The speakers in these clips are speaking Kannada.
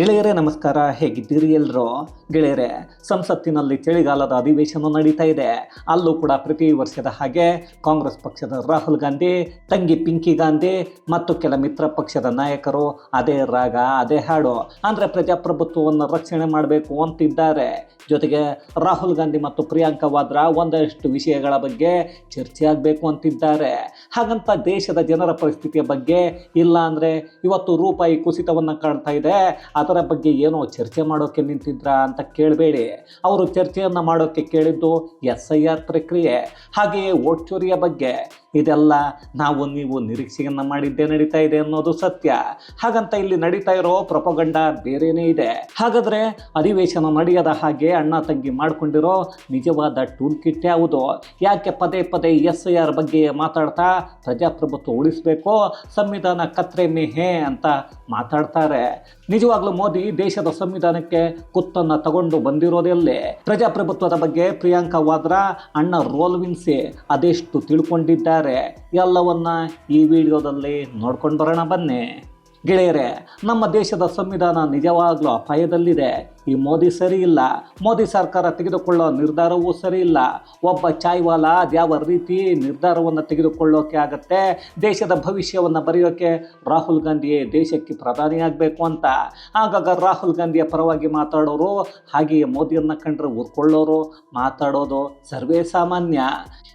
ಗೆಳೆಯರೇ, ನಮಸ್ಕಾರ. ಹೇಗಿದ್ದೀರಿ ಎಲ್ಲರೂ? ಗೆಳೆಯರೇ, ಸಂಸತ್ತಿನಲ್ಲಿ ಚಳಿಗಾಲದ ಅಧಿವೇಶನ ನಡೀತಾ ಇದೆ. ಅಲ್ಲೂ ಕೂಡ ಪ್ರತಿ ವರ್ಷದ ಹಾಗೆ ಕಾಂಗ್ರೆಸ್ ಪಕ್ಷದ ರಾಹುಲ್ ಗಾಂಧಿ, ತಂಗಿ ಪಿಂಕಿ ಗಾಂಧಿ ಮತ್ತು ಕೆಲ ಮಿತ್ರ ಪಕ್ಷದ ನಾಯಕರು ಅದೇ ರಾಗ, ಅದೇ ಹಾಡು, ಅಂದರೆ ಪ್ರಜಾಪ್ರಭುತ್ವವನ್ನು ರಕ್ಷಣೆ ಮಾಡಬೇಕು ಅಂತಿದ್ದಾರೆ. ಜೊತೆಗೆ ರಾಹುಲ್ ಗಾಂಧಿ ಮತ್ತು ಪ್ರಿಯಾಂಕಾ ವಾದ್ರಾ ಒಂದಷ್ಟು ವಿಷಯಗಳ ಬಗ್ಗೆ ಚರ್ಚೆ ಆಗಬೇಕು ಅಂತಿದ್ದಾರೆ. ಹಾಗಂತ ದೇಶದ ಜನರ ಪರಿಸ್ಥಿತಿಯ ಬಗ್ಗೆ ಇಲ್ಲ ಅಂದರೆ ಇವತ್ತು ರೂಪಾಯಿ ಕುಸಿತವನ್ನು ಕಾಣ್ತಾ ಇದೆ. ಅದರ ಬಗ್ಗೆ ಏನೋ ಚರ್ಚೆ ಮಾಡೋಕ್ಕೆ ನಿಂತಿದ್ರ ಅಂತ ಕೇಳಬೇಡಿ. ಅವರು ಚರ್ಚೆಯನ್ನು ಮಾಡೋಕ್ಕೆ ಕೇಳಿದ್ದು ಎಸ್ ಐ ಆರ್ ಪ್ರಕ್ರಿಯೆ. ಹಾಗೆಯೇ ಓಟ್ ಚೋರಿಯ ಬಗ್ಗೆ ಇದೆಲ್ಲ ನಾವು ನೀವು ನಿರೀಕ್ಷೆಯನ್ನು ಮಾಡಿದ್ದೇ ನಡೀತಾ ಇದೆ ಅನ್ನೋದು ಸತ್ಯ. ಹಾಗಂತ ಇಲ್ಲಿ ನಡೀತಾ ಇರೋ ಪ್ರಪಗಂಡ ಬೇರೆನೇ ಇದೆ. ಹಾಗಾದ್ರೆ ಅಧಿವೇಶನ ನಡೆಯದ ಹಾಗೆ ಅಣ್ಣ ತಂಗಿ ಮಾಡ್ಕೊಂಡಿರೋ ನಿಜವಾದ ಟೂಲ್ ಕಿಟ್ ಯಾವುದು? ಯಾಕೆ ಪದೇ ಪದೇ ಎಸ್ ಐ ಆರ್ ಬಗ್ಗೆ ಮಾತಾಡ್ತಾ ಪ್ರಜಾಪ್ರಭುತ್ವ ಉಳಿಸಬೇಕು, ಸಂವಿಧಾನ ಕತ್ರೆ ಮೇಹೆ ಅಂತ ಮಾತಾಡ್ತಾರೆ. ನಿಜವಾಗ್ಲೂ ಮೋದಿ ದೇಶದ ಸಂವಿಧಾನಕ್ಕೆ ಕುತ್ತನ್ನು ತಗೊಂಡು ಬಂದಿರೋದೆಲ್ಲೇ ಪ್ರಜಾಪ್ರಭುತ್ವದ ಬಗ್ಗೆ ಪ್ರಿಯಾಂಕಾ ವಾದ್ರಾ ಅಣ್ಣ ರೋಲ್ವಿನ್ಸಿ ಅದೆಷ್ಟು ತಿಳ್ಕೊಂಡಿದ್ದಾರೆ? ಎಲ್ಲವನ್ನ ಈ ವಿಡಿಯೋದಲ್ಲಿ ನೋಡ್ಕೊಂಡು ಬರೋಣ ಬನ್ನಿ. ಗೆಳೆಯರೇ ನಮ್ಮ ದೇಶದ ಸಂವಿಧಾನ ನಿಜವಾಗ್ಲೂ ಅಪಾಯದಲ್ಲಿದೆ. ಈ ಮೋದಿ ಸರಿ ಇಲ್ಲ. ಮೋದಿ ಸರ್ಕಾರ ತೆಗೆದುಕೊಳ್ಳೋ ನಿರ್ಧಾರವೂ ಸರಿ ಇಲ್ಲ. ಒಬ್ಬ ಚಾಯ್ವಾಲ ಅದ್ಯಾವ ರೀತಿ ನಿರ್ಧಾರವನ್ನು ತೆಗೆದುಕೊಳ್ಳೋಕೆ ಆಗತ್ತೆ? ದೇಶದ ಭವಿಷ್ಯವನ್ನು ಬರೆಯೋಕೆ ರಾಹುಲ್ ಗಾಂಧಿಯೇ ದೇಶಕ್ಕೆ ಪ್ರಧಾನಿಯಾಗಬೇಕು ಅಂತ. ಆಗಾಗ ರಾಹುಲ್ ಗಾಂಧಿಯ ಪರವಾಗಿ ಮಾತಾಡೋರು, ಹಾಗೆಯೇ ಮೋದಿಯನ್ನು ಕಂಡ್ರೆ ಊರ್ಕೊಳ್ಳೋರು, ಮಾತಾಡೋದು ಸರ್ವೇ ಸಾಮಾನ್ಯ.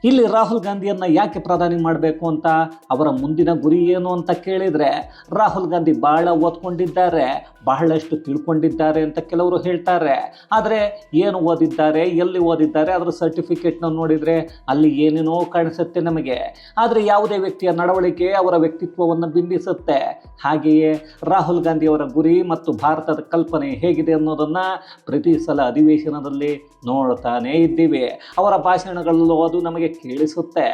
ಇಲ್ಲಿ ರಾಹುಲ್ ಗಾಂಧಿಯನ್ನು ಯಾಕೆ ಪ್ರಧಾನಿ ಮಾಡಬೇಕು ಅಂತ ಅವರ ಮುಂದಿನ ಗುರಿ ಏನು ಅಂತ ಕೇಳಿದರೆ, ರಾಹುಲ್ ಗಾಂಧಿ ಬಹಳ ಓದ್ಕೊಂಡಿದ್ದಾರೆ ಬಹಳಷ್ಟು ತಿಳ್ಕೊಂಡಿದ್ದಾರೆ ಅಂತ ಕೆಲವರು ಹೇಳ್ತಾರೆ. ಆದರೆ ಏನು ಓದಿದ್ದಾರೆ, ಎಲ್ಲಿ ಓದಿದ್ದಾರೆ, ಅದರ ಸರ್ಟಿಫಿಕೇಟ್ನ ನೋಡಿದರೆ ಅಲ್ಲಿ ಏನೇನೋ ಕಾಣಿಸುತ್ತೆ ನಮಗೆ. ಆದರೆ ಯಾವುದೇ ವ್ಯಕ್ತಿಯ ನಡವಳಿಕೆ ಅವರ ವ್ಯಕ್ತಿತ್ವವನ್ನು ಬಿಂಬಿಸುತ್ತೆ. ಹಾಗೆಯೇ ರಾಹುಲ್ ಗಾಂಧಿಯವರ ಗುರಿ ಮತ್ತು ಭಾರತದ ಕಲ್ಪನೆ ಹೇಗಿದೆ ಅನ್ನೋದನ್ನು ಪ್ರತಿ ಸಲ ಅಧಿವೇಶನದಲ್ಲಿ ನೋಡ್ತಾನೇ ಇದ್ದೀವಿ. ಅವರ ಭಾಷಣಗಳಲ್ಲೂ ಅದು ನಮಗೆ ಕೇಳಿಸುತ್ತೆ.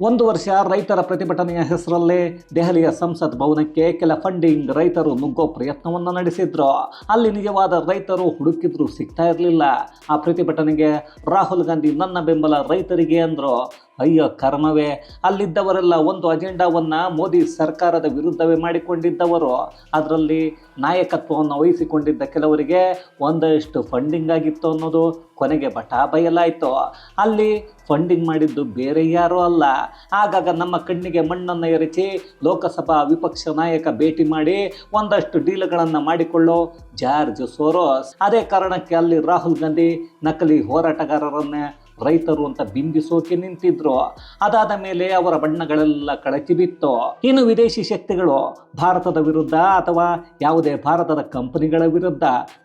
ಒಂದು ವರ್ಷ ರೈತರ ಪ್ರತಿಭಟನೆಯ ಹೆಸರಲ್ಲಿ ದೆಹಲಿಯ ಸಂಸತ್ ಭವನಕ್ಕೆ ಕೆಲ ಫಂಡಿಂಗ್ ರೈತರು ನುಗ್ಗೋ ಪ್ರಯತ್ನವನ್ನು ನಡೆಸಿದ್ರು. ಅಲ್ಲಿ ನಿಜವಾದ ರೈತರು ಹುಡುಕಿದ್ರು ಸಿಗ್ತಾ ಇರಲಿಲ್ಲ. ಆ ಪ್ರತಿಭಟನೆಗೆ ರಾಹುಲ್ ಗಾಂಧಿ ನನ್ನ ಬೆಂಬಲ ರೈತರಿಗೆ ಅಂದರು. ಅಯ್ಯೋ ಕರ್ಮವೇ. ಅಲ್ಲಿದ್ದವರೆಲ್ಲ ಒಂದು ಅಜೆಂಡಾವನ್ನು ಮೋದಿ ಸರ್ಕಾರದ ವಿರುದ್ಧವೇ ಮಾಡಿಕೊಂಡಿದ್ದವರು. ಅದರಲ್ಲಿ ನಾಯಕತ್ವವನ್ನು ವಹಿಸಿಕೊಂಡಿದ್ದ ಕೆಲವರಿಗೆ ಒಂದಷ್ಟು ಫಂಡಿಂಗ್ ಆಗಿತ್ತು ಅನ್ನೋದು ಕೊನೆಗೆ ಬಟಾ ಬಯಲಾಯಿತು. ಅಲ್ಲಿ ಫಂಡಿಂಗ್ ಮಾಡಿದ್ದು ಬೇರೆ ಯಾರೂ ಅಲ್ಲ. ಆಗಾಗ ನಮ್ಮ ಕಣ್ಣಿಗೆ ಮಣ್ಣನ್ನು ಎರಚಿ ಲೋಕಸಭಾ ವಿಪಕ್ಷ ನಾಯಕ ಭೇಟಿ ಮಾಡಿ ಒಂದಷ್ಟು ಡೀಲ್ಗಳನ್ನು ಮಾಡಿಕೊಳ್ಳೋ ಜಾರ್ಜ್ ಸೋರೋಸ್. ಅದೇ ಕಾರಣಕ್ಕೆ ಅಲ್ಲಿ ರಾಹುಲ್ ಗಾಂಧಿ ನಕಲಿ ಹೋರಾಟಗಾರರನ್ನೇ ರೈತರು ಅಂತ ಬಿಂಬಿಸೋಕೆ ನಿಂತಿದ್ರು. ಅದಾದ ಮೇಲೆ ಅವರ ಬಣ್ಣಗಳೆಲ್ಲ ಕಳಚಿ ಬಿತ್ತು. ಇನ್ನು ವಿದೇಶಿ ಶಕ್ತಿಗಳು ಭಾರತದ ವಿರುದ್ಧ ಅಥವಾ ಯಾವುದೇ ಭಾರತದ ಕಂಪನಿಗಳ ವಿರುದ್ಧ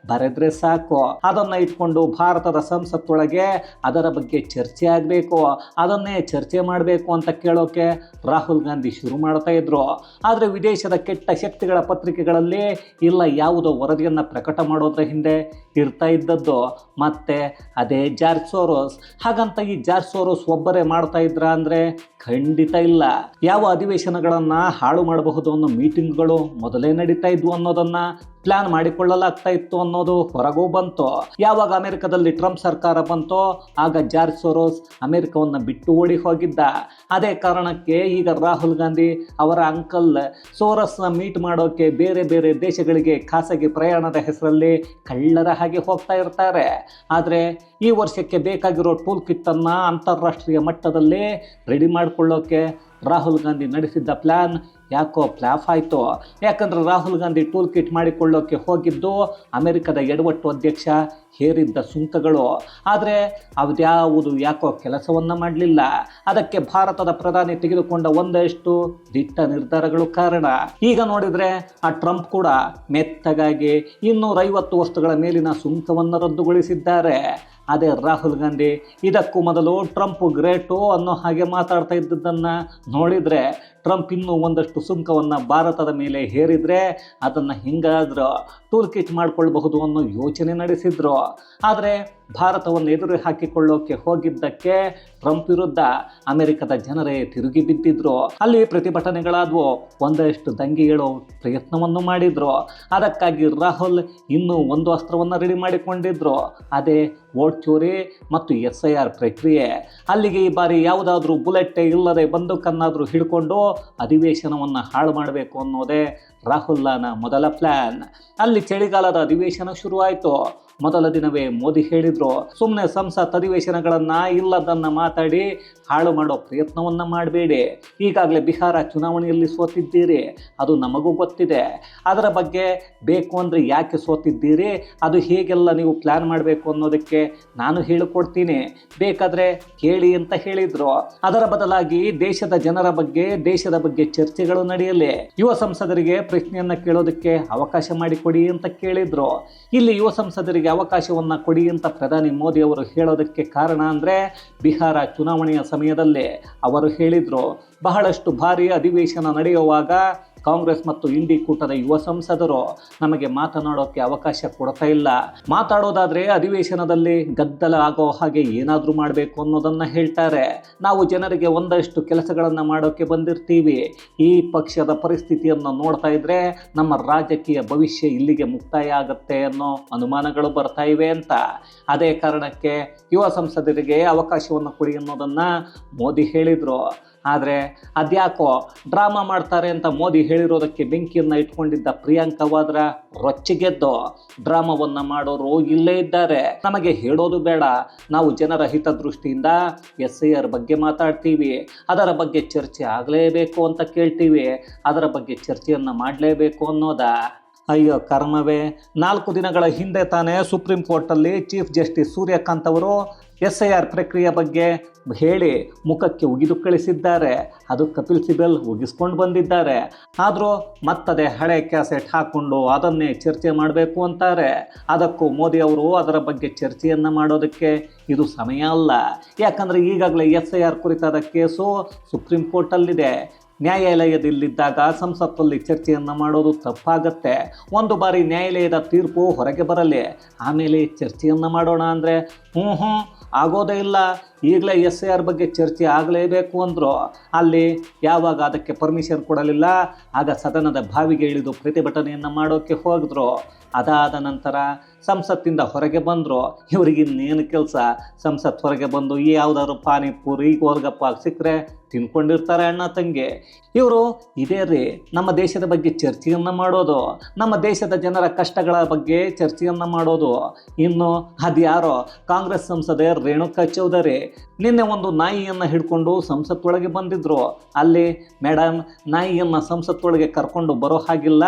ಬರೆದ್ರೆ ಸಾಕು. ಅದನ್ನ ಇಟ್ಕೊಂಡು ಭಾರತದ ಸಂಸತ್ತೊಳಗೆ ಅದರ ಬಗ್ಗೆ ಚರ್ಚೆ ಆಗಬೇಕು. ಅದನ್ನೇ ಚರ್ಚೆ ಮಾಡಬೇಕು ಅಂತ ಕೇಳೋಕೆ ರಾಹುಲ್ ಗಾಂಧಿ ಶುರು ಮಾಡ್ತಾ ಇದ್ರು. ಆದರೆ ವಿದೇಶದ ಕೆಟ್ಟ ಶಕ್ತಿಗಳ ಪತ್ರಿಕೆಗಳಲ್ಲಿ ಇಲ್ಲ ಯಾವುದೋ ವರದಿಯನ್ನು ಪ್ರಕಟ ಮಾಡೋದ್ರ ಹಿಂದೆ ಇರ್ತಾ ಇದ್ದದ್ದು. ಮತ್ತೆ ಅದೇ ಜಾರ್ಜ್ ಸೋರೋಸ್ ಹಾಗಂತ ಈ ಜಾರ್ಜ್ ಸೋರೋಸ್ ಒಬ್ಬರೇ ಮಾಡ್ತಾ ಇದ್ರ ಅಂದ್ರೆ ಖಂಡಿತ ಇಲ್ಲ. ಯಾವ ಅಧಿವೇಶನಗಳನ್ನು ಹಾಳು ಮಾಡಬಹುದು ಅನ್ನೋ ಮೀಟಿಂಗ್ಗಳು ಮೊದಲೇ ನಡೀತಾ ಇದ್ವು ಅನ್ನೋದನ್ನ ಪ್ಲಾನ್ ಮಾಡಿಕೊಳ್ಳಲಾಗ್ತಾ ಇತ್ತು ಅನ್ನೋದು ಹೊರಗೂ ಬಂತು. ಯಾವಾಗ ಅಮೆರಿಕದಲ್ಲಿ ಟ್ರಂಪ್ ಸರ್ಕಾರ ಬಂತೋ ಆಗ ಜಾರ್ಜ್ ಸೋರೋಸ್ ಅಮೆರಿಕವನ್ನು ಬಿಟ್ಟು ಓಡಿ ಹೋಗಿದ್ದ. ಅದೇ ಕಾರಣಕ್ಕೆ ಈಗ ರಾಹುಲ್ ಗಾಂಧಿ ಅವರ ಅಂಕಲ್ ಸೋರಸ್ನ ಮೀಟ್ ಮಾಡೋಕೆ ಬೇರೆ ಬೇರೆ ದೇಶಗಳಿಗೆ ಖಾಸಗಿ ಪ್ರಯಾಣದ ಹೆಸರಲ್ಲಿ ಕಳ್ಳರ ಹಾಗೆ ಹೋಗ್ತಾ ಇರ್ತಾರೆ. ಆದರೆ ಈ ವರ್ಷಕ್ಕೆ ಬೇಕಾಗಿರೋ ಟೂಲ್ ಕಿಟ್ಟನ್ನು ಅಂತಾರಾಷ್ಟ್ರೀಯ ಮಟ್ಟದಲ್ಲಿ ರೆಡಿ ಮಾಡಿಕೊಳ್ಳೋಕೆ ರಾಹುಲ್ ಗಾಂಧಿ ನಡೆಸಿದ್ದ ಪ್ಲ್ಯಾನ್ ಯಾಕೋ ಫ್ಲಾಫ್ ಆಯಿತು? ಯಾಕಂದ್ರೆ ರಾಹುಲ್ ಗಾಂಧಿ ಟೂಲ್ ಕಿಟ್ ಮಾಡಿಕೊಳ್ಳೋಕೆ ಹೋಗಿದ್ದು ಅಮೆರಿಕದ ಎಡವಟ್ಟು ಅಧ್ಯಕ್ಷ ಹೇರಿದ್ದ ಸುಂಕಗಳು. ಆದರೆ ಅದ್ಯಾವುದು ಯಾಕೋ ಕೆಲಸವನ್ನು ಮಾಡಲಿಲ್ಲ? ಅದಕ್ಕೆ ಭಾರತದ ಪ್ರಧಾನಿ ತೆಗೆದುಕೊಂಡ ಒಂದಷ್ಟು ದಿಟ್ಟ ನಿರ್ಧಾರಗಳು ಕಾರಣ. ಈಗ ನೋಡಿದರೆ ಆ ಟ್ರಂಪ್ ಕೂಡ ಮೆತ್ತಗಾಗಿ ಇನ್ನೂರೈವತ್ತು ವಸ್ತುಗಳ ಮೇಲಿನ ಸುಂಕವನ್ನು ರದ್ದುಗೊಳಿಸಿದ್ದಾರೆ. ಅದೇ ರಾಹುಲ್ ಗಾಂಧಿ. ಇದಕ್ಕೂ ಮೊದಲು ಟ್ರಂಪ್ ಗ್ರೇಟು ಅನ್ನೋ ಹಾಗೆ ಮಾತಾಡ್ತಾ ಇದ್ದದ್ದನ್ನು ನೋಡಿದರೆ ಟ್ರಂಪ್ ಇನ್ನೂ ಒಂದಷ್ಟು ಸುಂಕವನ್ನು ಭಾರತದ ಮೇಲೆ ಹೇರಿದರೆ ಅದನ್ನು ಹೆಂಗಾದರೂ ಟೂಲ್ ಕಿಟ್ ಮಾಡ್ಕೊಳ್ಬಹುದು ಅನ್ನೋ ಯೋಚನೆ ನಡೆಸಿದ್ರು. ಆದರೆ ಭಾರತವನ್ನು ಎದುರು ಹಾಕಿಕೊಳ್ಳೋಕೆ ಹೋಗಿದ್ದಕ್ಕೆ ಟ್ರಂಪ್ ವಿರುದ್ಧ ಅಮೆರಿಕದ ಜನರೇ ತಿರುಗಿ ಬಿದ್ದಿದ್ರು. ಅಲ್ಲಿ ಪ್ರತಿಭಟನೆಗಳಾದವು ಒಂದಷ್ಟು ದಂಗೆ ಪ್ರಯತ್ನವನ್ನು ಮಾಡಿದ್ರು. ಅದಕ್ಕಾಗಿ ರಾಹುಲ್ ಇನ್ನೂ ಒಂದು ಅಸ್ತ್ರವನ್ನು ರೆಡಿ ಮಾಡಿಕೊಂಡಿದ್ರು. ಅದೇ ವೋಟ್ ಚೋರಿ ಮತ್ತು ಎಸ್ ಐ ಆರ್ ಪ್ರಕ್ರಿಯೆ. ಅಲ್ಲಿಗೆ ಈ ಬಾರಿ ಯಾವುದಾದ್ರೂ ಬುಲೆಟ್ ಇಲ್ಲದೆ ಬಂದೂಕನ್ನಾದರೂ ಹಿಡ್ಕೊಂಡು ಅಧಿವೇಶನವನ್ನು ಹಾಳು ಮಾಡಬೇಕು ಅನ್ನೋದೇ ರಾಹುಲ್ನ ಮೊದಲ ಪ್ಲ್ಯಾನ್ ಅಲ್ಲಿ ಚಳಿಗಾಲದ ಅಧಿವೇಶನ ಶುರುವಾಯಿತು. ಮೊದಲ ದಿನವೇ ಮೋದಿ ಹೇಳಿದ್ರು ಸುಮ್ಮನೆ ಸಂಸತ್ ಅಧಿವೇಶನಗಳನ್ನ ಇಲ್ಲದನ್ನ ಮಾತಾಡಿ ಹಾಳು ಮಾಡೋ ಪ್ರಯತ್ನವನ್ನ ಮಾಡಬೇಡಿ. ಈಗಾಗಲೇ ಬಿಹಾರ ಚುನಾವಣೆಯಲ್ಲಿ ಸೋತಿದ್ದೀರಿ, ಅದು ನಮಗೂ ಗೊತ್ತಿದೆ. ಅದರ ಬಗ್ಗೆ ಬೇಕು ಅಂದರೆ ಯಾಕೆ ಸೋತಿದ್ದೀರಿ, ಅದು ಹೇಗೆಲ್ಲ ನೀವು ಪ್ಲ್ಯಾನ್ ಮಾಡಬೇಕು ಅನ್ನೋದಕ್ಕೆ ನಾನು ಹೇಳಿಕೊಡ್ತೀನಿ. ಬೇಕಾದರೆ ಕೇಳಿ ಅಂತ ಹೇಳಿದ್ರು. ಅದರ ಬದಲಾಗಿ ದೇಶದ ಜನರ ಬಗ್ಗೆ, ದೇಶದ ಬಗ್ಗೆ ಚರ್ಚೆಗಳು ನಡೆಯಲಿ. ಯುವ ಸಂಸದರಿಗೆ ಪ್ರಶ್ನೆಯನ್ನು ಕೇಳೋದಕ್ಕೆ ಅವಕಾಶ ಮಾಡಿಕೊಡಿ ಅಂತ ಕೇಳಿದ್ರು. ಇಲ್ಲಿ ಯುವ ಸಂಸದರಿಗೆ ಅವಕಾಶವನ್ನು ಕೊಡಿ ಅಂತ ಪ್ರಧಾನಿ ಮೋದಿ ಅವರು ಹೇಳೋದಕ್ಕೆ ಕಾರಣ ಅಂದರೆ ಬಿಹಾರ ಚುನಾವಣೆಯ ಸಮಯದಲ್ಲಿ ಅವರು ಹೇಳಿದರು. ಬಹಳಷ್ಟು ಭಾರಿ ಅಧಿವೇಶನ ನಡೆಯುವಾಗ ಕಾಂಗ್ರೆಸ್ ಮತ್ತು ಇಂಡಿ ಕೂಟದ ಯುವ ಸಂಸದರು ನಮಗೆ ಮಾತನಾಡೋಕ್ಕೆ ಅವಕಾಶ ಕೊಡ್ತಾ ಇಲ್ಲ. ಮಾತಾಡೋದಾದರೆ ಅಧಿವೇಶನದಲ್ಲಿ ಗದ್ದಲ ಆಗೋ ಹಾಗೆ ಏನಾದರೂ ಮಾಡಬೇಕು ಅನ್ನೋದನ್ನು ಹೇಳ್ತಾರೆ. ನಾವು ಜನರಿಗೆ ಒಂದಷ್ಟು ಕೆಲಸಗಳನ್ನು ಮಾಡೋಕ್ಕೆ ಬಂದಿರ್ತೀವಿ. ಈ ಪಕ್ಷದ ಪರಿಸ್ಥಿತಿಯನ್ನು ನೋಡ್ತಾ ಇದ್ರೆ ನಮ್ಮ ರಾಜಕೀಯ ಭವಿಷ್ಯ ಇಲ್ಲಿಗೆ ಮುಕ್ತಾಯ ಆಗುತ್ತೆ ಅನ್ನೋ ಅನುಮಾನಗಳು ಬರ್ತಾ ಇವೆ ಅಂತ. ಅದೇ ಕಾರಣಕ್ಕೆ ಯುವ ಸಂಸದರಿಗೆ ಅವಕಾಶವನ್ನು ಕೊಡಿ ಅನ್ನೋದನ್ನು ಮೋದಿ ಹೇಳಿದರು. ಆದರೆ ಅದ್ಯಾಕೋ ಡ್ರಾಮಾ ಮಾಡ್ತಾರೆ ಅಂತ ಮೋದಿ ಹೇಳಿರೋದಕ್ಕೆ ಬೆಂಕಿಯನ್ನು ಇಟ್ಕೊಂಡಿದ್ದ ಪ್ರಿಯಾಂಕಾ ವಾದ್ರ ರೊಚ್ಚಿಗೆದ್ದು. ಡ್ರಾಮಾವನ್ನು ಮಾಡೋರು ಇಲ್ಲೇ ಇದ್ದಾರೆ. ನಮಗೆ ಹೇಳೋದು ಬೇಡ. ನಾವು ಜನರ ಹಿತದೃಷ್ಟಿಯಿಂದ ಎಸ್ ಐ ಆರ್ ಬಗ್ಗೆ ಮಾತಾಡ್ತೀವಿ. ಅದರ ಬಗ್ಗೆ ಚರ್ಚೆ ಆಗಲೇಬೇಕು ಅಂತ ಕೇಳ್ತೀವಿ. ಅದರ ಬಗ್ಗೆ ಚರ್ಚೆಯನ್ನು ಮಾಡಲೇಬೇಕು ಅನ್ನೋದಾ. ಅಯ್ಯೋ, ಕರ್ಮವೇ. ನಾಲ್ಕು ದಿನಗಳ ಹಿಂದೆ ತಾನೇ ಸುಪ್ರೀಂ ಕೋರ್ಟಲ್ಲಿ ಚೀಫ್ ಜಸ್ಟಿಸ್ ಸೂರ್ಯಕಾಂತ್ ಅವರು ಎಸ್ ಐ ಆರ್ ಪ್ರಕ್ರಿಯೆ ಬಗ್ಗೆ ಹೇಳಿ ಮುಖಕ್ಕೆ ಉಗಿದು ಕಳಿಸಿದ್ದಾರೆ. ಅದು ಕಪಿಲ್ ಸಿಬಲ್ ಉಗಿಸ್ಕೊಂಡು ಬಂದಿದ್ದಾರೆ. ಆದರೂ ಮತ್ತದೇ ಹಳೆ ಕ್ಯಾಸೆಟ್ ಹಾಕ್ಕೊಂಡು ಅದನ್ನೇ ಚರ್ಚೆ ಮಾಡಬೇಕು ಅಂತಾರೆ. ಅದಕ್ಕೂ ಮೋದಿ ಅವರು ಅದರ ಬಗ್ಗೆ ಚರ್ಚೆಯನ್ನು ಮಾಡೋದಕ್ಕೆ ಇದು ಸಮಯ ಅಲ್ಲ. ಯಾಕಂದರೆ ಈಗಾಗಲೇ ಎಸ್ ಐ ಆರ್ ಕುರಿತಾದ ಕೇಸು ಸುಪ್ರೀಂ ಕೋರ್ಟಲ್ಲಿದೆ. ನ್ಯಾಯಾಲಯದಲ್ಲಿದ್ದಾಗ ಸಂಸತ್ತಲ್ಲಿ ಚರ್ಚೆಯನ್ನು ಮಾಡೋದು ತಪ್ಪಾಗತ್ತೆ. ಒಂದು ಬಾರಿ ನ್ಯಾಯಾಲಯದ ತೀರ್ಪು ಹೊರಗೆ ಬರಲಿ. ಆಮೇಲೆ ಚರ್ಚೆಯನ್ನು ಮಾಡೋಣ ಅಂದರೆ ಹ್ಞೂ ಹ್ಞೂ ಆಗೋದೇ ಇಲ್ಲ. ಈಗಲೇ ಎಸ್ ಎ ಆರ್ ಬಗ್ಗೆ ಚರ್ಚೆ ಆಗಲೇಬೇಕು ಅಂದರು, ಅಲ್ಲಿ ಯಾವಾಗ ಅದಕ್ಕೆ ಪರ್ಮಿಷನ್ ಕೊಡಲಿಲ್ಲ, ಆಗ ಸದನದ ಬಾವಿಗೆ ಇಳಿದು ಪ್ರತಿಭಟನೆಯನ್ನು ಮಾಡೋಕ್ಕೆ ಹೋಗಿದ್ರು ಅದಾದ ನಂತರ ಸಂಸತ್ತಿಂದ ಹೊರಗೆ ಬಂದರು. ಇವ್ರಿಗೆ ಇನ್ನೇನು ಕೆಲಸ? ಸಂಸತ್ ಹೊರಗೆ ಬಂದು ಈ ಯಾವುದಾದ್ರು ಪಾನಿಪುರಿ, ಗೋಲ್ಗಪ್ಪ ಸಿಕ್ಕರೆ ತಿನ್ಕೊಂಡಿರ್ತಾರೆ ಅಣ್ಣ ತಂಗಿ. ಇವರು, ಇದೇ ರೀ, ನಮ್ಮ ದೇಶದ ಬಗ್ಗೆ ಚರ್ಚೆಯನ್ನು ಮಾಡೋದು. ನಮ್ಮ ದೇಶದ ಜನರ ಕಷ್ಟಗಳ ಬಗ್ಗೆ ಚರ್ಚೆಯನ್ನು ಮಾಡೋದು. ಇನ್ನು ಅದ್ಯಾರೋ, ಕಾಂಗ್ರೆಸ್ ಸಂಸದೆ ರೇಣುಕಾ ಚೌಧರಿ ನಿನ್ನೆ ಒಂದು ನಾಯಿಯನ್ನು ಹಿಡ್ಕೊಂಡು ಸಂಸತ್ತೊಳಗೆ ಬಂದಿದ್ರು. ಅಲ್ಲಿ ಮೇಡಮ್ ನಾಯಿಯನ್ನು ಸಂಸತ್ತೊಳಗೆ ಕರ್ಕೊಂಡು ಬರೋ ಹಾಗಿಲ್ಲ.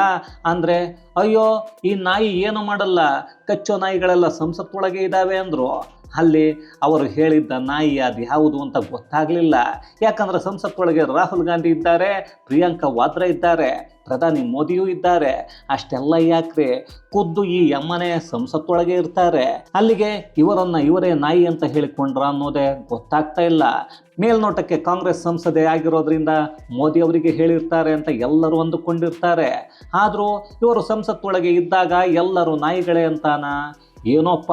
ಅಂದರೆ, ಅಯ್ಯೋ, ಈ ನಾಯಿ ಏನು ಮಾಡಲ್ಲ? ಕಚ್ಚೋ ನಾಯಿಗಳೆಲ್ಲ ಸಂಸತ್ತೊಳಗೆ ಇದ್ದಾವೆ ಅಂದರು. ಅಲ್ಲಿ ಅವರು ಹೇಳಿದ್ದ ನಾಯಿ ಅದು ಯಾವುದು ಅಂತ ಗೊತ್ತಾಗಲಿಲ್ಲ. ಯಾಕಂದ್ರೆ ಸಂಸತ್ತೊಳಗೆ ರಾಹುಲ್ ಗಾಂಧಿ ಇದ್ದಾರೆ, ಪ್ರಿಯಾಂಕಾ ವಾದ್ರಾ ಇದ್ದಾರೆ, ಪ್ರಧಾನಿ ಮೋದಿಯೂ ಇದ್ದಾರೆ. ಅಷ್ಟೆಲ್ಲ ಯಾಕ್ರೆ? ಖುದ್ದು ಈ ಎಮ್ಮನೆ ಸಂಸತ್ತೊಳಗೆ ಇರ್ತಾರೆ. ಅಲ್ಲಿಗೆ ಇವರನ್ನ ಇವರೇ ನಾಯಿ ಅಂತ ಹೇಳಿಕೊಂಡ್ರ ಅನ್ನೋದೇ ಗೊತ್ತಾಗ್ತಾ ಇಲ್ಲ. ಮೇಲ್ನೋಟಕ್ಕೆ ಕಾಂಗ್ರೆಸ್ ಸಂಸದೆ ಆಗಿರೋದ್ರಿಂದ ಮೋದಿ ಅವರಿಗೆ ಹೇಳಿರ್ತಾರೆ ಅಂತ ಎಲ್ಲರೂ ಅಂದುಕೊಂಡಿರ್ತಾರೆ. ಆದರೂ ಇವರು ಸಂಸತ್ತೊಳಗೆ ಇದ್ದಾಗ ಎಲ್ಲರೂ ನಾಯಿಗಳೇ ಅಂತಾನ? ಏನೋಪ್ಪ,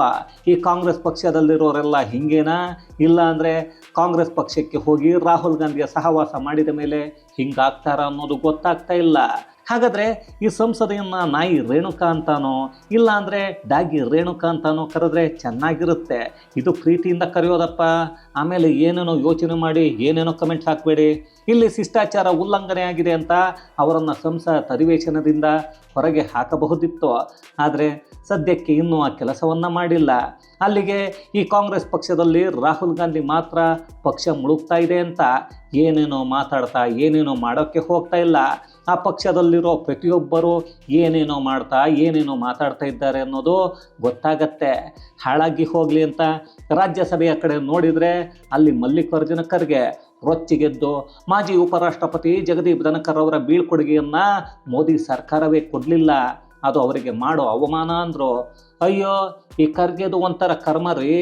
ಈ ಕಾಂಗ್ರೆಸ್ ಪಕ್ಷದಲ್ಲಿರೋರೆಲ್ಲ ಹಿಂಗೇನಾ? ಇಲ್ಲ ಅಂದರೆ ಕಾಂಗ್ರೆಸ್ ಪಕ್ಷಕ್ಕೆ ಹೋಗಿ ರಾಹುಲ್ ಗಾಂಧಿಯ ಸಹವಾಸ ಮಾಡಿದ ಮೇಲೆ ಹಿಂಗಾಗ್ತಾರ ಅನ್ನೋದು ಗೊತ್ತಾಗ್ತಾ ಇಲ್ಲ. ಹಾಗಾದರೆ ಈ ಸಂಸದೆಯನ್ನು ನಾಯಿ ರೇಣುಕಾ ಅಂತಾನೋ, ಇಲ್ಲ ಅಂದರೆ ಡಾಗಿ ರೇಣುಕಾ ಅಂತಾನೋ ಕರೆದ್ರೆ ಚೆನ್ನಾಗಿರುತ್ತೆ. ಇದು ಪ್ರೀತಿಯಿಂದ ಕರೆಯೋದಪ್ಪ. ಆಮೇಲೆ ಏನೇನೋ ಯೋಚನೆ ಮಾಡಿ, ಏನೇನೋ ಕಮೆಂಟ್ಸ್ ಹಾಕಬೇಡಿ. ಇಲ್ಲಿ ಶಿಷ್ಟಾಚಾರ ಉಲ್ಲಂಘನೆ ಆಗಿದೆ ಅಂತ ಅವರನ್ನು ಸಂಸದ ಅಧಿವೇಶನದಿಂದ ಹೊರಗೆ ಹಾಕಬಹುದಿತ್ತು. ಆದರೆ ಸದ್ಯಕ್ಕೆ ಇನ್ನೂ ಆ ಕೆಲಸವನ್ನು ಮಾಡಿಲ್ಲ. ಅಲ್ಲಿಗೆ ಈ ಕಾಂಗ್ರೆಸ್ ಪಕ್ಷದಲ್ಲಿ ರಾಹುಲ್ ಗಾಂಧಿ ಮಾತ್ರ ಪಕ್ಷ ಮುಳುಗ್ತಾ ಇದೆ ಅಂತ ಏನೇನೋ ಮಾತಾಡ್ತಾ, ಏನೇನೋ ಮಾಡೋಕ್ಕೆ ಹೋಗ್ತಾ ಇಲ್ಲ. ಆ ಪಕ್ಷದಲ್ಲಿರೋ ಪ್ರತಿಯೊಬ್ಬರು ಏನೇನೋ ಮಾಡ್ತಾ, ಏನೇನೋ ಮಾತಾಡ್ತಾ ಇದ್ದಾರೆ ಅನ್ನೋದು ಗೊತ್ತಾಗತ್ತೆ. ಹಾಳಾಗಿ ಹೋಗಲಿ ಅಂತ ರಾಜ್ಯಸಭೆಯ ಕಡೆ ನೋಡಿದರೆ ಅಲ್ಲಿ ಮಲ್ಲಿಕಾರ್ಜುನ ಖರ್ಗೆ ರೊಚ್ಚಿಗೆದ್ದು ಮಾಜಿ ಉಪರಾಷ್ಟ್ರಪತಿ ಜಗದೀಪ್ ಧನಕರ್ ಅವರ ಬೀಳ್ಕೊಡುಗೆಯನ್ನು ಮೋದಿ ಸರ್ಕಾರವೇ ಕೊಡಲಿಲ್ಲ. ಅದು ಅವರಿಗೆ ಮಾಡೋ ಅವಮಾನ ಅಂದರು, ಅಯ್ಯೋ, ಈ ಖರ್ಗೆದು ಒಂಥರ ಕರ್ಮ ರೀ.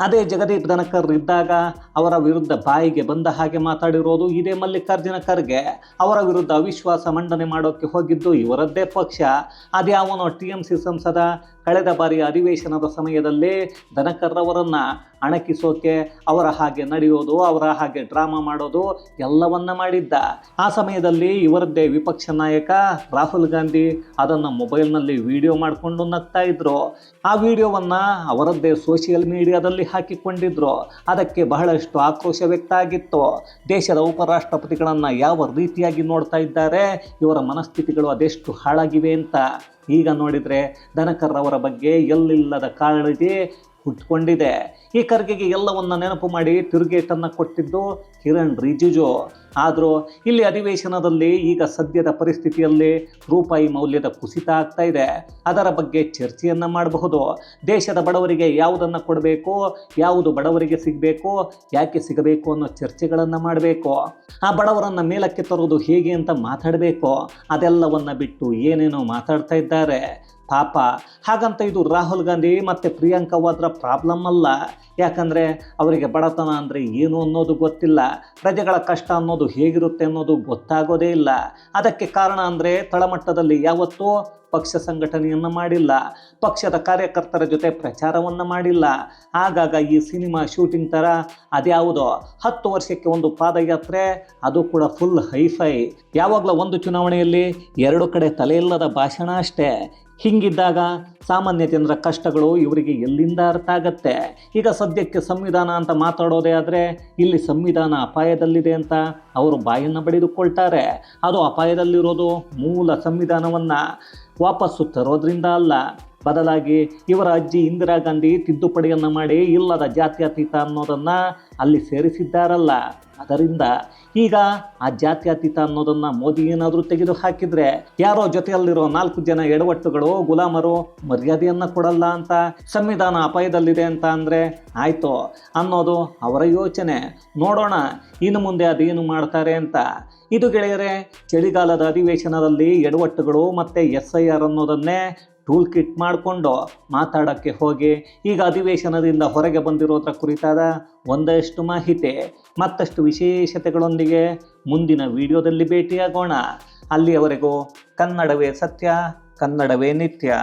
ಅದೇ ಜಗದೀಪ್ ಧನಕರ್ ಇದ್ದಾಗ ಅವರ ವಿರುದ್ಧ ಬಾಯಿಗೆ ಬಂದ ಹಾಗೆ ಮಾತಾಡಿರೋದು ಇದೇ ಮಲ್ಲಿಕಾರ್ಜುನ ಖರ್ಗೆ. ಅವರ ವಿರುದ್ಧ ಅವಿಶ್ವಾಸ ಮಂಡನೆ ಮಾಡೋಕ್ಕೆ ಹೋಗಿದ್ದು ಇವರದ್ದೇ ಪಕ್ಷ. ಅದ್ಯಾವನೋ ಟಿ ಎಂ ಸಿ ಸಂಸದ ಕಳೆದ ಬಾರಿ ಅಧಿವೇಶನದ ಸಮಯದಲ್ಲಿ ದನಕರ್ರವರನ್ನು ಅಣಕಿಸೋಕೆ ಅವರ ಹಾಗೆ ನಡೆಯೋದು, ಅವರ ಹಾಗೆ ಡ್ರಾಮಾ ಮಾಡೋದು ಎಲ್ಲವನ್ನ ಮಾಡಿದ್ದ. ಆ ಸಮಯದಲ್ಲಿ ಇವರದ್ದೇ ವಿಪಕ್ಷ ನಾಯಕ ರಾಹುಲ್ ಗಾಂಧಿ ಅದನ್ನು ಮೊಬೈಲ್ನಲ್ಲಿ ವಿಡಿಯೋ ಮಾಡಿಕೊಂಡು ನಗ್ತಾ ಇದ್ರು. ಆ ವಿಡಿಯೋವನ್ನು ಅವರದ್ದೇ ಸೋಷಿಯಲ್ ಮೀಡಿಯಾದಲ್ಲಿ ಹಾಕಿಕೊಂಡಿದ್ರು. ಅದಕ್ಕೆ ಬಹಳಷ್ಟು ಆಕ್ರೋಶ ವ್ಯಕ್ತ ಆಗಿತ್ತು. ದೇಶದ ಉಪರಾಷ್ಟ್ರಪತಿಗಳನ್ನು ಯಾವ ರೀತಿಯಾಗಿ ನೋಡ್ತಾ ಇದ್ದಾರೆ, ಇವರ ಮನಸ್ಥಿತಿಗಳು ಅದೆಷ್ಟು ಹಾಳಾಗಿವೆ ಅಂತ. ಈಗ ನೋಡಿದರೆ ದನಕರ್ ಅವರ ಬಗ್ಗೆ ಎಲ್ಲಿಲ್ಲದ ಕಾಳಜಿ ಹುಟ್ಕೊಂಡಿದೆ. ಈ ಕರ್ಗೆಗೆ ಎಲ್ಲವನ್ನ ನೆನಪು ಮಾಡಿ ತಿರುಗೇಟನ್ನು ಕೊಟ್ಟಿದ್ದು ಕಿರಣ್ ರಿಜಿಜು. ಆದರೂ ಇಲ್ಲಿ ಅಧಿವೇಶನದಲ್ಲಿ ಈಗ ಸದ್ಯದ ಪರಿಸ್ಥಿತಿಯಲ್ಲಿ ರೂಪಾಯಿ ಮೌಲ್ಯದ ಕುಸಿತ ಆಗ್ತಾ ಇದೆ. ಅದರ ಬಗ್ಗೆ ಚರ್ಚೆಯನ್ನು ಮಾಡಬಹುದು. ದೇಶದ ಬಡವರಿಗೆ ಯಾವುದನ್ನು ಕೊಡಬೇಕು, ಯಾವುದು ಬಡವರಿಗೆ ಸಿಗಬೇಕು, ಯಾಕೆ ಸಿಗಬೇಕು ಅನ್ನೋ ಚರ್ಚೆಗಳನ್ನು ಮಾಡಬೇಕು. ಆ ಬಡವರನ್ನು ಮೇಲಕ್ಕೆ ತರೋದು ಹೇಗೆ ಅಂತ ಮಾತಾಡಬೇಕು. ಅದೆಲ್ಲವನ್ನ ಬಿಟ್ಟು ಏನೇನೋ ಮಾತಾಡ್ತಾ ಇದ್ದಾರೆ. ಪಾಪ. ಹಾಗಂತ ಇದು ರಾಹುಲ್ ಗಾಂಧಿ ಮತ್ತು ಪ್ರಿಯಾಂಕಾ ವಾದ್ರ ಪ್ರಾಬ್ಲಮ್ ಅಲ್ಲ. ಯಾಕಂದರೆ ಅವರಿಗೆ ಬಡತನ ಅಂದರೆ ಏನು ಅನ್ನೋದು ಗೊತ್ತಿಲ್ಲ. ಪ್ರಜೆಗಳ ಕಷ್ಟ ಅನ್ನೋದು ಹೇಗಿರುತ್ತೆ ಅನ್ನೋದು ಗೊತ್ತಾಗೋದೇ ಇಲ್ಲ. ಅದಕ್ಕೆ ಕಾರಣ ಅಂದರೆ ತಳಮಟ್ಟದಲ್ಲಿ ಯಾವತ್ತೂ ಪಕ್ಷ ಸಂಘಟನೆಯನ್ನು ಮಾಡಿಲ್ಲ, ಪಕ್ಷದ ಕಾರ್ಯಕರ್ತರ ಜೊತೆ ಪ್ರಚಾರವನ್ನು ಮಾಡಿಲ್ಲ. ಆಗಾಗ ಈ ಸಿನಿಮಾ ಶೂಟಿಂಗ್ ಥರ ಅದ್ಯಾವುದೋ ಹತ್ತು ವರ್ಷಕ್ಕೆ ಒಂದು ಪಾದಯಾತ್ರೆ, ಅದು ಕೂಡ ಫುಲ್ ಹೈಫೈ ಯಾವಾಗಲೂ ಒಂದು ಚುನಾವಣೆಯಲ್ಲಿ ಎರಡು ಕಡೆ ತಲೆಯಿಲ್ಲದ ಭಾಷಣ ಅಷ್ಟೇ. ಹಿಂಗಿದ್ದಾಗ ಸಾಮಾನ್ಯ ಜನರ ಕಷ್ಟಗಳು ಇವರಿಗೆ ಎಲ್ಲಿಂದ ಅರ್ಥ ಆಗತ್ತೆ? ಈಗ ಸದ್ಯಕ್ಕೆ ಸಂವಿಧಾನ ಅಂತ ಮಾತಾಡೋದೇ ಆದರೆ ಇಲ್ಲಿ ಸಂವಿಧಾನ ಅಪಾಯದಲ್ಲಿದೆ ಅಂತ ಅವರು ಬಾಯನ್ನು ಬಡಿದುಕೊಳ್ತಾರೆ. ಅದು ಅಪಾಯದಲ್ಲಿರೋದು ಮೂಲ ಸಂವಿಧಾನವನ್ನು. ವಾಪಸ್ಸು ತರೋದ್ರಿಂದ ಅಲ್ಲ ಬದಲಾಗಿ ಇವರ ಅಜ್ಜಿ ಇಂದಿರಾ ಗಾಂಧಿ ತಿದ್ದುಪಡಿಯನ್ನು ಮಾಡಿ ಇಲ್ಲದ ಜಾತ್ಯತೀತ ಅನ್ನೋದನ್ನು ಅಲ್ಲಿ ಸೇರಿಸಿದ್ದಾರಲ್ಲ. ಅದರಿಂದ ಈಗ ಆ ಜಾತ್ಯತೀತ ಅನ್ನೋದನ್ನು ಮೋದಿ ಏನಾದರೂ ತೆಗೆದು ಹಾಕಿದರೆ ಯಾರೋ ಜೊತೆಯಲ್ಲಿರೋ ನಾಲ್ಕು ಜನ ಎಡವಟ್ಟುಗಳು, ಗುಲಾಮರು ಮರ್ಯಾದೆಯನ್ನು ಕೊಡಲ್ಲ ಅಂತ, ಸಂವಿಧಾನ ಅಪಾಯದಲ್ಲಿದೆ ಅಂತ ಅಂದರೆ ಆಯಿತು ಅನ್ನೋದು ಅವರ ಯೋಚನೆ. ನೋಡೋಣ ಇನ್ನು ಮುಂದೆ ಅದೇನು ಮಾಡ್ತಾರೆ ಅಂತ. ಇದು ಗೆಳೆಯರೆ, ಚಳಿಗಾಲದ ಅಧಿವೇಶನದಲ್ಲಿ ಎಡವಟ್ಟುಗಳು ಮತ್ತು ಎಸ್ ಐ ಆರ್ ಅನ್ನೋದನ್ನೇ ಟೂಲ್ ಕಿಟ್ ಮಾಡಿಕೊಂಡು ಮಾತಾಡೋಕ್ಕೆ ಹೋಗಿ, ಈಗ ಅಧಿವೇಶನದಿಂದ ಹೊರಗೆ ಬಂದಿರೋದ್ರ ಕುರಿತಾದ ಒಂದಷ್ಟು ಮಾಹಿತಿ. ಮತ್ತಷ್ಟು ವಿಶೇಷತೆಗಳೊಂದಿಗೆ ಮುಂದಿನ ವಿಡಿಯೋದಲ್ಲಿ ಭೇಟಿಯಾಗೋಣ. ಅಲ್ಲಿಯವರೆಗೂ ಕನ್ನಡವೇ ಸತ್ಯ, ಕನ್ನಡವೇ ನಿತ್ಯ.